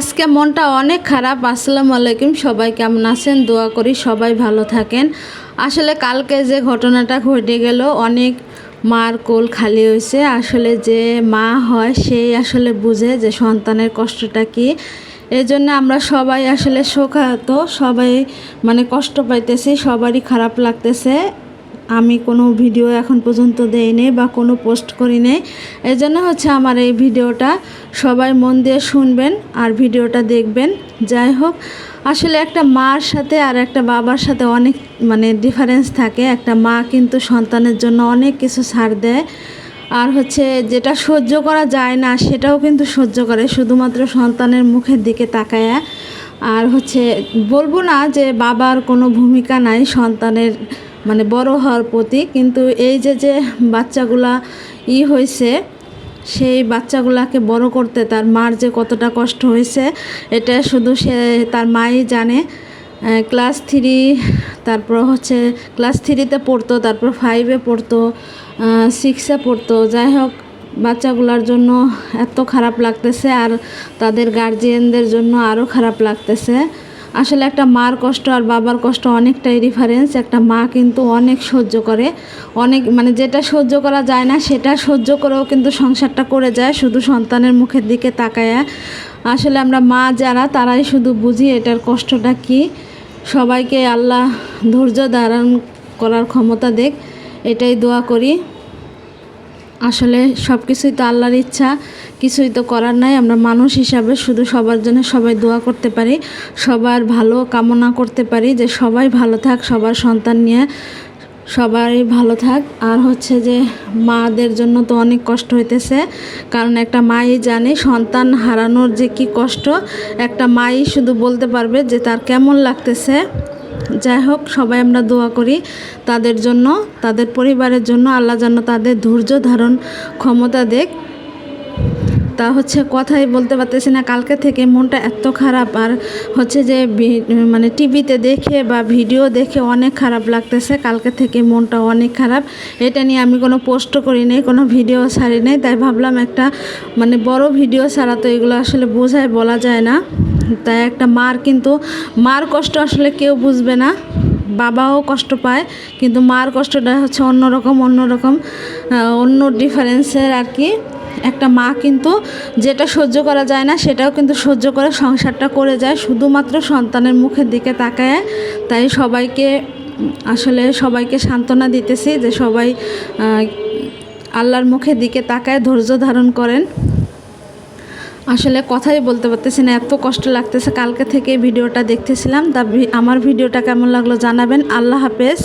আজকে মনটা অনেক খারাপ। আসসালামু আলাইকুম, সবাই কেমন আছেন? দোয়া করি সবাই ভালো থাকেন। আসলে কালকে যে ঘটনাটা ঘটে গেল, অনেক মার কোল খালি হয়েছে। আসলে যে মা হয়, সেই আসলে বুঝে যে সন্তানের কষ্টটা কি। এই জন্য আমরা সবাই আসলে শোকাহত, সবাই মানে কষ্ট পাইতেছি, সবারই খারাপ লাগতেছে। আমি কোনো ভিডিও এখন পর্যন্ত দেইনি বা কোনো পোস্ট করি নাই। এই জন্য হচ্ছে আমার এই ভিডিওটা সবাই মন দিয়ে শুনবেন আর ভিডিওটা দেখবেন। যাই হোক, আসলে একটা মার সাথে আর একটা বাবার সাথে অনেক মানে ডিফারেন্স থাকে। একটা মা কিন্তু সন্তানের জন্য অনেক কিছু ছাড় দেয়। আর হচ্ছে যেটা সহ্য করা যায় না, সেটাও কিন্তু সহ্য করে। শুধুমাত্র সন্তানের মুখের দিকে তাকায়। আর হচ্ছে বলব না যে বাবার কোনো ভূমিকা নাই সন্তানের মানে বড় হওয়ার প্রতি। কিন্তু এই যে যে বাচ্চাগুলা ই হয়েছে সেই বাচ্চাগুলাকে বড় করতে তার মার যে কতটা কষ্ট হয়েছে এটা শুধু সে তার মাই জানে। ক্লাস থ্রি, তারপর হচ্ছে ক্লাস থ্রিতে পড়তো, তারপর ফাইভে পড়তো সিক্সে পড়তো। যাই হোক, বাচ্চাগুলোর জন্য এত খারাপ লাগতেছে আর তাদের গার্জিয়ানদের জন্য আরও খারাপ লাগতেছে। আসলে একটা মার কষ্ট আর বাবার কষ্ট অনেকটাই ডিফারেন্স একটা মা কিন্তু অনেক সহ্য করে। অনেক মানে যেটা সহ্য করা যায় না, সেটা সহ্য করেও কিন্তু সংসারটা করে যায় শুধু সন্তানের মুখের দিকে তাকায়। আসলে আমরা মা যারা, তারাই শুধু বুঝি এটার কষ্টটা কি। সবাইকে আল্লাহ ধৈর্য ধারণ করার ক্ষমতা দেখ, এটাই দোয়া করি। আসলে সব কিছুই তো আল্লাহর ইচ্ছা, কিছুই তো করার নাই। আমরা মানুষ হিসাবে শুধু সবার জন্য সবাই দোয়া করতে পারি, সবার ভালো কামনা করতে পারি যে সবাই ভালো থাক, সবার সন্তান নিয়ে সবাই ভালো থাক। আর হচ্ছে যে মাদের জন্য তো অনেক কষ্ট হইতেছে, কারণ একটা মাই জানে সন্তান হারানোর যে কি কষ্ট, একটা মাই শুধু বলতে পারবে যে তার কেমন লাগতেছে। যাই হোক, সবাই আমরা দোয়া করি তাদের জন্য, তাদের পরিবারের জন্য, আল্লাহ যেন তাদের ধৈর্য ধারণ ক্ষমতা দেখ। তা হচ্ছে কথাই বলতে পারতেছি না, কালকে থেকে মনটা এত খারাপ, আর হচ্ছে যে মানে টিভিতে দেখে বা ভিডিও দেখে অনেক খারাপ লাগতেছে, কালকে থেকে মনটা অনেক খারাপ। এটা নিয়ে আমি কোনো পোস্টও করি নাই, কোনো ভিডিও ছাড়ি নাই, তাই ভাবলাম একটা মানে বড় ভিডিও ছাড়া তো এগুলো আসলে বোঝায়, বলা যায় না। তাই একটা মার কিন্তু, মার কষ্ট আসলে কেউ বুঝবে না। বাবাও কষ্ট পায়, কিন্তু মার কষ্টটা হচ্ছে অন্যরকম অন্যরকম অন্য ডিফারেন্সের আর কি। একটা মা কিন্তু যেটা সহ্য করা যায় না, সেটাও কিন্তু সহ্য করে সংসারটা করে যায়, শুধুমাত্র সন্তানের মুখের দিকে তাকায়। তাই সবাইকে, আসলে সবাইকে সান্ত্বনা দিতেছি যে সবাই আল্লাহর মুখের দিকে তাকায়, ধৈর্য ধারণ করেন। আসলে কথাই বলতে পারতেছি না, এত কষ্ট লাগতেছে। কালকে থেকে ভিডিওটা দেখতেছিলাম, তা আমার ভিডিওটা কেমন লাগল জানাবেন। আল্লাহ হাফেজ।